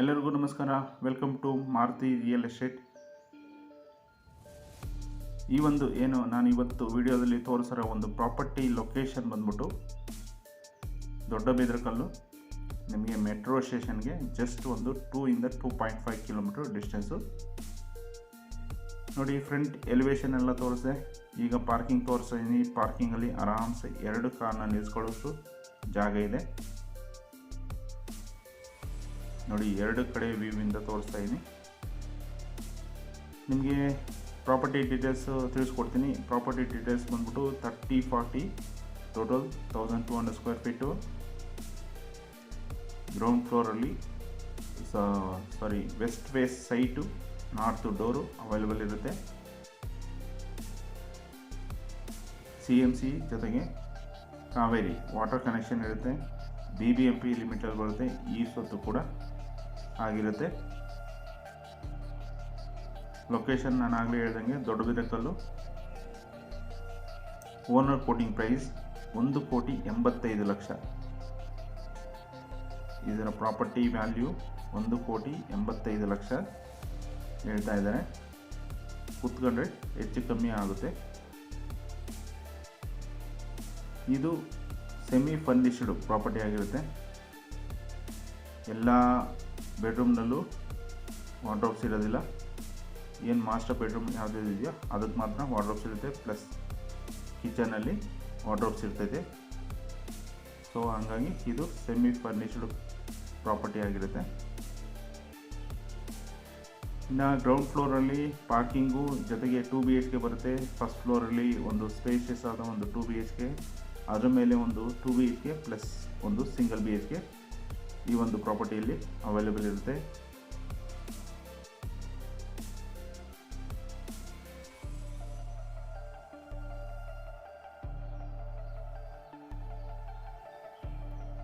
ಎಲ್ಲರಿಗೂ ನಮಸ್ಕಾರ. Welcome to Maruti real estate ಈ ಒಂದು ಏನು ನಾನು ಇವತ್ತು ವಿಡಿಯೋದಲ್ಲಿ ತೋರಿಸಿರೋ ಒಂದು ಪ್ರಾಪರ್ಟಿ ಲೊಕೇಶನ್ ಬಂದ್ಬಿಟ್ಟು ದೊಡ್ಡ ಬೇದ್ರಕಲ್ಲು ನಿಮಗೆ ಮೆಟ್ರೋ ಸ್ಟೇಷನ್ಗೆ ಜಸ್ಟ್ ಒಂದು ಟೂ ಇಂದ two point five kilometre distance ನೋಡಿ ಫ್ರಂಟ್ ಎಲಿವೇಶನ್ ಎಲ್ಲ ತೋರಿಸಿದೆ. ಈಗ ಪಾರ್ಕಿಂಗ್ ತೋರಿಸಿದ್ದೀನಿ ಪಾರ್ಕಿಂಗಲ್ಲಿ ಆರಾಮ್ಸೆ ಎರಡು ಕಾರ್ನ ನಿಲ್ಲಿಸ್ಕೊಳ್ಳೋಷ್ಟು ಜಾಗ ಇದೆ. ನೋಡಿ, ಎರಡು ಕಡೆ ವ್ಯೂವಿಂದ ತೋರಿಸ್ತಾ ಇದ್ದೀನಿ ನಿಮಗೆ ಪ್ರಾಪರ್ಟಿ ಡೀಟೇಲ್ಸ್ ತಿಳಿಸ್ಕೊಡ್ತೀನಿ. ಪ್ರಾಪರ್ಟಿ ಡೀಟೇಲ್ಸ್ ಬಂದ್ಬಿಟ್ಟು thirty forty total thousand two hundred square feet ground ಫ್ಲೋರಲ್ಲಿ sorry west face site north door available ಇರುತ್ತೆ. ಸಿ ಎಂ ಸಿ ಜೊತೆಗೆ ಕಾವೇರಿ ವಾಟರ್ ಕನೆಕ್ಷನ್ ಇರುತ್ತೆ. ಬಿ ಬಿ ಎಂ ಪಿ ಲಿಮಿಟಲ್ಲಿ ಬರುತ್ತೆ. ಈ ಸ್ವತ್ತು ಕೂಡ. ಆಗಿರುತ್ತೆ. ಲೊಕೇಶನ್ ನಾನು ಆಗಲೇ ಹೇಳ್ದಂಗೆ ದೊಡ್ಡಬಿದಕಲ್ಲು ಓನರ್ ಕೋಟಿಂಗ್ ಪ್ರೈಸ್ ಒಂದು ಕೋಟಿ ಎಂಬತ್ತೈದು ಲಕ್ಷ. ಇದರ ಪ್ರಾಪರ್ಟಿ ವ್ಯಾಲ್ಯೂ ಒಂದು ಕೋಟಿ ಎಂಬತ್ತೈದು ಲಕ್ಷ ಹೇಳ್ತಾ ಇದ್ದಾರೆ. ಕುತ್ಕೊಂಡ್ರೆ ಹೆಚ್ಚು ಕಮ್ಮಿ ಆಗುತ್ತೆ. ಇದು ಸೆಮಿ ಫರ್ನಿಶ್ಡ್ ಪ್ರಾಪರ್ಟಿ ಆಗಿರುತ್ತೆ. ಎಲ್ಲ ಬೆಡ್ರೂಮ್ನಲ್ಲೂ ವಾರ್ಡ್ರೋಬ್ಸ್ ಇರೋದಿಲ್ಲ ಏನು ಮಾಸ್ಟರ್ ಬೆಡ್ರೂಮ್ ಯಾವುದೇ ಇದೆಯೋ ಅದಕ್ಕೆ ಮಾತ್ರ ವಾರ್ಡ್ರೋಬ್ಸ್ ಇರುತ್ತೆ ಪ್ಲಸ್ ಕಿಚನಲ್ಲಿ ವಾರ್ಡ್ರೋಬ್ಸ್ ಇರ್ತೈತೆ ಸೊ ಹಂಗಾಗಿ ಇದು ಸೆಮಿ ಫರ್ನಿಶ್ಡ್ ಪ್ರಾಪರ್ಟಿ ಆಗಿರುತ್ತೆ. ಇನ್ನು ಗ್ರೌಂಡ್ ಫ್ಲೋರಲ್ಲಿ ಪಾರ್ಕಿಂಗು ಜೊತೆಗೆ ಟೂ ಬಿ ಎಚ್ ಕೆ ಬರುತ್ತೆ. ಫಸ್ಟ್ ಫ್ಲೋರಲ್ಲಿ ಒಂದು ಸ್ಪೇಷಿಯಸ್ ಆದ ಒಂದು ಟೂ ಬಿ ಎಚ್ ಕೆ ಅದರ ಮೇಲೆ ಒಂದು two B H K plus ಒಂದು ಸಿಂಗಲ್ ಬಿ ಎಚ್ ಕೆ ಈ ಒಂದು ಪ್ರಾಪರ್ಟಿಯಲ್ಲಿ ಅವೈಲೇಬಲ್ ಇರುತ್ತೆ.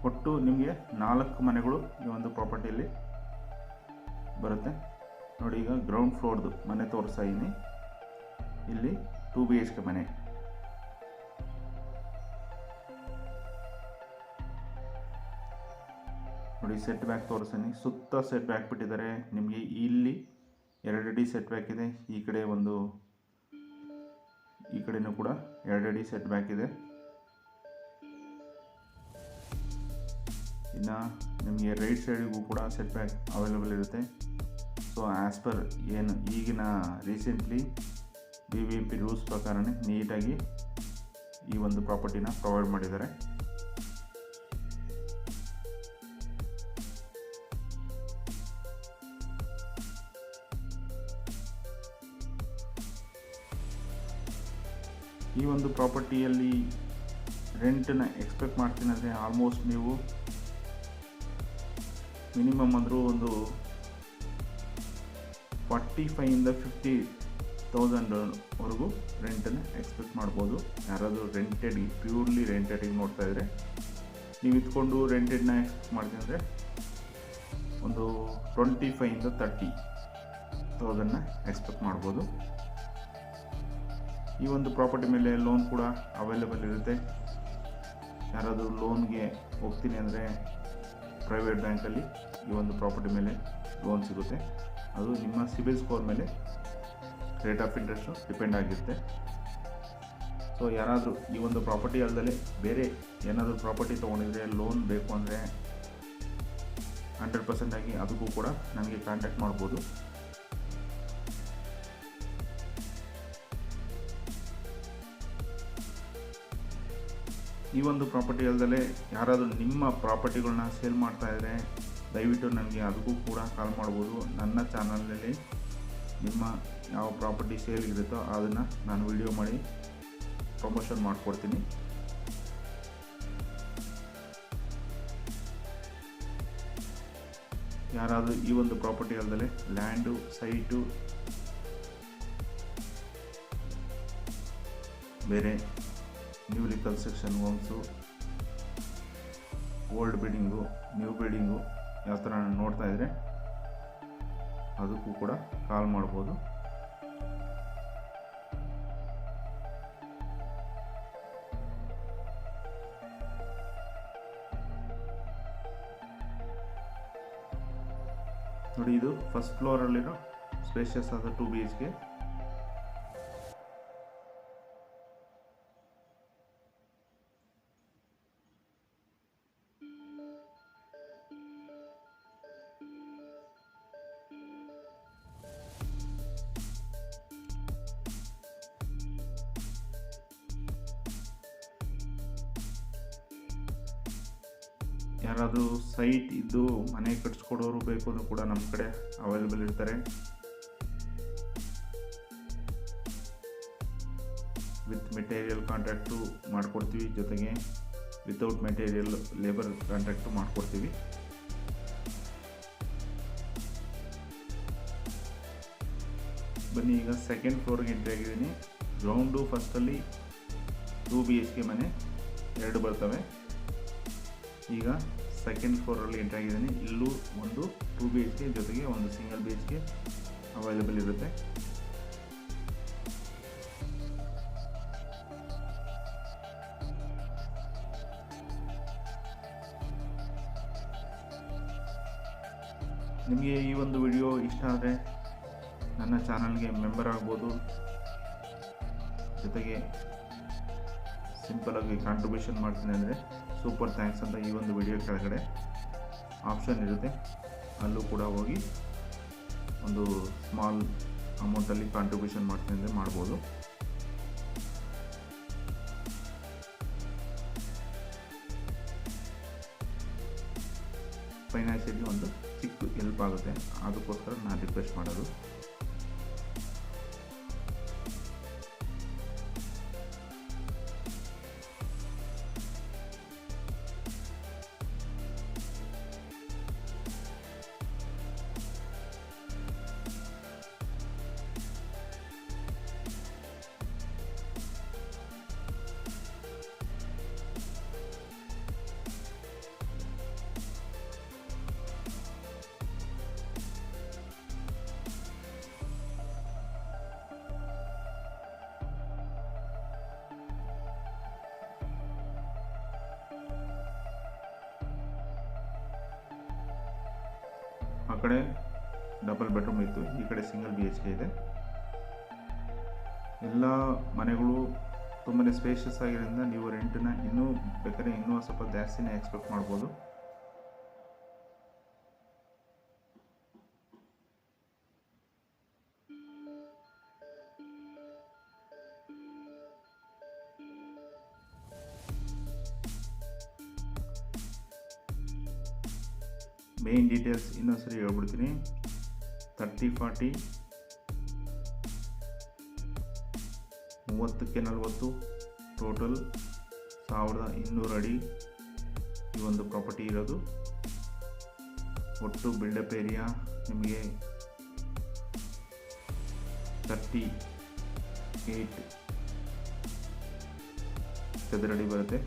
ಒಟ್ಟು ನಿಮಗೆ ನಾಲ್ಕು ಮನೆಗಳು ಈ ಒಂದು ಪ್ರಾಪರ್ಟಿಯಲ್ಲಿ ಬರುತ್ತೆ. ನೋಡಿ ಈಗ ಗ್ರೌಂಡ್ ಫ್ಲೋರ್ದು ಮನೆ ತೋರಿಸ್ತಾ ಇದ್ದೀನಿ. ಇಲ್ಲಿ ಟೂ ಬಿ ಎಚ್ ಕೆ ಮನೆ. ನೋಡಿ ಸೆಟ್ ಬ್ಯಾಕ್ ತೋರಿಸ್ತೀನಿ. ಸುತ್ತ ಸೆಟ್ ಬ್ಯಾಕ್ ಬಿಟ್ಟಿದ್ದಾರೆ. ನಿಮಗೆ ಇಲ್ಲಿ ಎರಡು ಅಡಿ ಸೆಟ್ ಬ್ಯಾಕ್ ಇದೆ. ಈ ಕಡೆ ಒಂದು, ಈ ಕಡೆಯೂ ಕೂಡ ಎರಡು ಅಡಿ ಸೆಟ್ ಬ್ಯಾಕ್ ಇದೆ. ಇನ್ನು ನಿಮಗೆ ರೈಟ್ ಸೈಡಿಗೂ ಕೂಡ ಸೆಟ್ ಬ್ಯಾಕ್ ಅವೈಲೇಬಲ್ ಇರುತ್ತೆ. ಸೊ ಆ್ಯಸ್ ಪರ್ ಏನು ಈಗಿನ recently B B M P rules ಪ್ರಕಾರನೇ ನೀಟಾಗಿ ಈ ಒಂದು ಪ್ರಾಪರ್ಟಿನ ಪ್ರೊವೈಡ್ ಮಾಡಿದ್ದಾರೆ. ಒಂದು ಪ್ರಾಪರ್ಟಿಯಲ್ಲಿ ರೆಂಟನ್ನ ಎಕ್ಸ್ಪೆಕ್ಟ್ ಮಾಡ್ತೀನಿ ಅಂದರೆ ಆಲ್ಮೋಸ್ಟ್ ನೀವು ಮಿನಿಮಮ್ ಅಂದರೂ ಒಂದು ಫಾರ್ಟಿ ಫೈವಿಂದ ಫಿಫ್ಟಿ ತೌಸಂಡ್ವರೆಗೂ ರೆಂಟನ್ನು ಎಕ್ಸ್ಪೆಕ್ಟ್ ಮಾಡ್ಬೋದು. ಯಾರಾದರೂ ರೆಂಟೆಡ್ ಪ್ಯೂರ್ಲಿ ರೆಂಟೆಡಿಗೆ ನೋಡ್ತಾ ಇದ್ದರೆ ನೀವು ಇದ್ಕೊಂಡು ರೆಂಟೆಡ್ನ ಎಕ್ಸ್ಪೆಕ್ಟ್ ಮಾಡ್ತೀನಿ ಅಂದರೆ ಒಂದು ಟ್ವೆಂಟಿ ಫೈವಿಂದ ತರ್ಟಿ ತೌಸಂಡನ್ನ ಎಕ್ಸ್ಪೆಕ್ಟ್ ಮಾಡ್ಬೋದು. ಈ ಒಂದು ಪ್ರಾಪರ್ಟಿ ಮೇಲೆ ಲೋನ್ ಕೂಡ ಅವೈಲೇಬಲ್ ಇರುತ್ತೆ. ಯಾರಾದರೂ ಲೋನ್ಗೆ ಹೋಗ್ತೀನಿ ಅಂದರೆ ಪ್ರೈವೇಟ್ ಬ್ಯಾಂಕಲ್ಲಿ ಈ ಒಂದು ಪ್ರಾಪರ್ಟಿ ಮೇಲೆ ಲೋನ್ ಸಿಗುತ್ತೆ. ಅದು ನಿಮ್ಮ ಸಿಬಿಲ್ ಸ್ಕೋರ್ ಮೇಲೆ ರೇಟ್ ಆಫ್ ಇಂಟ್ರೆಸ್ಟು ಡಿಪೆಂಡ್ ಆಗಿರುತ್ತೆ. ಸೊ ಯಾರಾದರೂ ಈ ಒಂದು ಪ್ರಾಪರ್ಟಿ ಅಲ್ಲದೆ ಬೇರೆ ಏನಾದರೂ ಪ್ರಾಪರ್ಟಿ ತೊಗೊಂಡಿದ್ರೆ ಲೋನ್ ಬೇಕು ಅಂದರೆ ಹಂಡ್ರೆಡ್ ಪರ್ಸೆಂಟಾಗಿ ಅದಕ್ಕೂ ಕೂಡ ನನಗೆ ಕಾಂಟ್ಯಾಕ್ಟ್ ಮಾಡ್ಬೋದು. ಈ ಒಂದು ಪ್ರಾಪರ್ಟಿ ಅಲ್ಲದೆ ಯಾರಾದರೂ ನಿಮ್ಮ ಪ್ರಾಪರ್ಟಿಗಳನ್ನ ಸೇಲ್ ಮಾಡ್ತಾ ಇದ್ದರೆ ದಯವಿಟ್ಟು ನನಗೆ ಅದಕ್ಕೂ ಕೂಡ ಕಾಲ್ ಮಾಡ್ಬೋದು. ನನ್ನ ಚಾನಲಲ್ಲಿ ನಿಮ್ಮ ಯಾವ ಪ್ರಾಪರ್ಟಿ ಸೇಲ್ ಇರುತ್ತೋ ಅದನ್ನು ನಾನು ವಿಡಿಯೋ ಮಾಡಿ ಪ್ರಮೋಷನ್ ಮಾಡಿಕೊಡ್ತೀನಿ. ಯಾರಾದರೂ ಈ ಒಂದು ಪ್ರಾಪರ್ಟಿ ಅಲ್ಲದೆ ಲ್ಯಾಂಡು, ಸೈಟು, ಬೇರೆ newly construction homes old building new building ಯಾವ ಥರ ನೋಡ್ತಾ ಇದ್ದರೆ ಅದಕ್ಕೂ ಕೂಡ ಕಾಲ್ ಮಾಡ್ಬೋದು. ನೋಡಿ ಇದು ಫಸ್ಟ್ ಫ್ಲೋರಲ್ಲಿರೋ ಸ್ಪೇಷಿಯಸ್ ಆದ ಟು ಬಿ ಎಚ್ ಕೆ ಯಾರಾದರೂ ಸೈಟ್ ಇದ್ದು ಮನೆ ಕಟ್ಸ್ಕೊಡೋರು ಬೇಕು ಅಂದರೂ ಕೂಡ ನಮ್ಮ ಕಡೆ ಅವೈಲೇಬಲ್ ಇರ್ತಾರೆ. ವಿತ್ ಮೆಟೀರಿಯಲ್ ಕಾಂಟ್ರಾಕ್ಟು ಮಾಡಿಕೊಡ್ತೀವಿ ಜೊತೆಗೆ ವಿತೌಟ್ ಮೆಟೀರಿಯಲ್ ಲೇಬರ್ ಕಾಂಟ್ರಾಕ್ಟು ಮಾಡಿಕೊಡ್ತೀವಿ. ಬನ್ನಿ ಈಗ ಸೆಕೆಂಡ್ ಫ್ಲೋರ್ಗೆ ಎಂಟ್ರಿ ಆಗಿದ್ದೀನಿ. ಗ್ರೌಂಡು ಫಸ್ಟಲ್ಲಿ ಟೂ ಬಿ ಎಚ್ ಕೆ ಮನೆ, ಎರಡು ಬರ್ತವೆ. ಈಗ ಸೆಕೆಂಡ್ ಫ್ಲೋರಲ್ಲಿ ಎಂಟ್ರಿ ಆಗಿದ್ದೀನಿ. ಇಲ್ಲೂ ಒಂದು ಟೂ ಬಿ ಎಚ್ ಕೆ ಜೊತೆಗೆ ಒಂದು single B H K available ಇರುತ್ತೆ. ನಿಮಗೆ ಈ ಒಂದು ವಿಡಿಯೋ ಇಷ್ಟ ಆದರೆ ನನ್ನ ಚಾನಲ್ಗೆ ಮೆಂಬರ್ ಆಗ್ಬೋದು. ಜೊತೆಗೆ ಸಿಂಪಲಾಗಿ ಕಾಂಟ್ರಿಬ್ಯೂಷನ್ ಮಾಡ್ತೀನಿ ಅಂದರೆ ಸೂಪರ್ ಥ್ಯಾಂಕ್ಸ್ ಅಂತ ಈ ಒಂದು ವಿಡಿಯೋ ಕೆಳಗಡೆ ಆಪ್ಷನ್ ಇರುತ್ತೆ. ಅಲ್ಲೂ ಕೂಡ ಹೋಗಿ ಒಂದು ಸ್ಮಾಲ್ ಅಮೌಂಟಲ್ಲಿ ಕಾಂಟ್ರಿಬ್ಯೂಷನ್ ಮಾಡ್ತೀನಿ ಅಂದರೆ ಮಾಡ್ಬೋದು. ಫೈನಾನ್ಷಿಯಲಿ ಒಂದು ಚಿಕ್ಕ ಹೆಲ್ಪ್ ಆಗುತ್ತೆ. ಅದಕ್ಕೋಸ್ಕರ ನಾನು ರಿಕ್ವೆಸ್ಟ್ ಮಾಡೋದು. ಕಡೆ ಡಬಲ್ ಬೆಡ್ರೂಮ್ ಇತ್ತು. ಈ ಕಡೆ ಸಿಂಗಲ್ ಬಿ ಎಚ್ ಕೆ ಇದೆ. ಎಲ್ಲ ಮನೆಗಳು ತುಂಬಾ ಸ್ಪೇಷಿಯಸ್ ಆಗಿರೋದ್ರಿಂದ ನೀವು ರೆಂಟನ್ನ ಇನ್ನೂ ಬೇಕಾದ್ರೆ ಇನ್ನೂ ಸ್ವಲ್ಪ ಜಾಸ್ತಿನೇ ಎಕ್ಸ್ಪೆಕ್ಟ್ ಮಾಡ್ಬೋದು. ಮೇನ್ ಡೀಟೇಲ್ಸ್ ಇನ್ನೊಂದ್ಸರಿ ಹೇಳ್ಬಿಡ್ತೀನಿ. ತರ್ಟಿ ಫಾರ್ಟಿ ಮೂವತ್ತಕ್ಕೆ ನಲವತ್ತು ಟೋಟಲ್ ಸಾವಿರದ ಇನ್ನೂರು ಅಡಿ ಈ ಒಂದು ಪ್ರಾಪರ್ಟಿ ಇರೋದು. ಒಟ್ಟು ಬಿಲ್ಡಪ್ ಏರಿಯಾ ನಿಮಗೆ ತರ್ಟಿ ಏಯ್ಟ್ ಚದರಡಿ ಬರುತ್ತೆ.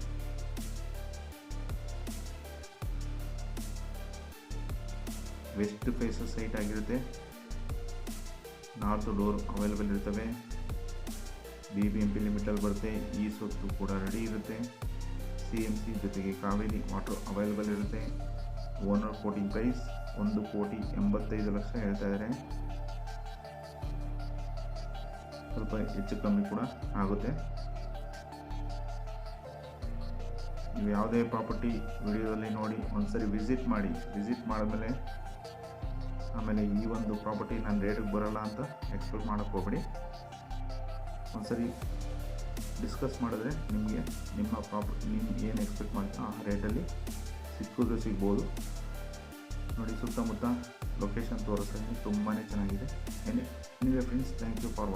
ವೆಸ್ಟ್ ಫೇಸಸ್ ಸೈಟ್ ಆಗಿರುತ್ತೆ. ನಾರ್ತ್ ಡೋರ್ ಅವೈಲೇಬಲ್ ಇರ್ತವೆ. ಬಿ ಬಿ ಎಂ ಪಿ ಲಿಮಿಟಲ್ಲಿ ಬರುತ್ತೆ. ಈ ಸೊತ್ತು ಕೂಡ ರೆಡಿ ಇರುತ್ತೆ. ಸಿ ಎಂ ಸಿ ಜೊತೆಗೆ ಕಾವೇರಿ ವಾಟರ್ ಅವೈಲೇಬಲ್ ಇರುತ್ತೆ. ಓನರ್ ಕೋಟಿಂಗ್ ಪ್ರೈಸ್ ಒಂದು ಕೋಟಿ ಎಂಬತ್ತೈದು ಲಕ್ಷ ಹೇಳ್ತಾ ಇದ್ದಾರೆ ಸ್ವಲ್ಪ ಹೆಚ್ಚು ಕಮ್ಮಿ ಕೂಡ ಆಗುತ್ತೆ. ನೀವು ಯಾವುದೇ ಪ್ರಾಪರ್ಟಿ ವಿಡಿಯೋದಲ್ಲಿ ನೋಡಿ, ಒಂದ್ಸರಿ ವಿಸಿಟ್ ಮಾಡಿ. ವಿಸಿಟ್ ಮಾಡಿದ್ಮೇಲೆ ಆಮೇಲೆ ಈ ಒಂದು ಪ್ರಾಪರ್ಟಿ ನಾನು ರೇಟಿಗೆ ಬರೋಲ್ಲ ಅಂತ ಎಕ್ಸ್ಪೆಕ್ಟ್ ಮಾಡೋಕ್ಕೆ ಹೋಗ್ಬಿಡಿ. ಒಂದ್ಸರಿ ಡಿಸ್ಕಸ್ ಮಾಡಿದ್ರೆ ನಿಮಗೆ ನಿಮ್ಮ ಪ್ರಾಪರ್ಟಿ ನಿಮ್ಮ ಏನು ಎಕ್ಸ್ಪೆಕ್ಟ್ ಮಾಡ್ತೀರೋ ಆ ರೇಟಲ್ಲಿ ಸಿಕ್ಕಿದ್ರು ಸಿಗ್ಬೋದು. ನೋಡಿ ಸುತ್ತಮುತ್ತ ಲೊಕೇಶನ್ ತೋರಿಸ್ತೀನಿ ತುಂಬಾ ಚೆನ್ನಾಗಿದೆ. ಎನಿ ನಿಮಗೆ friends thank you for watching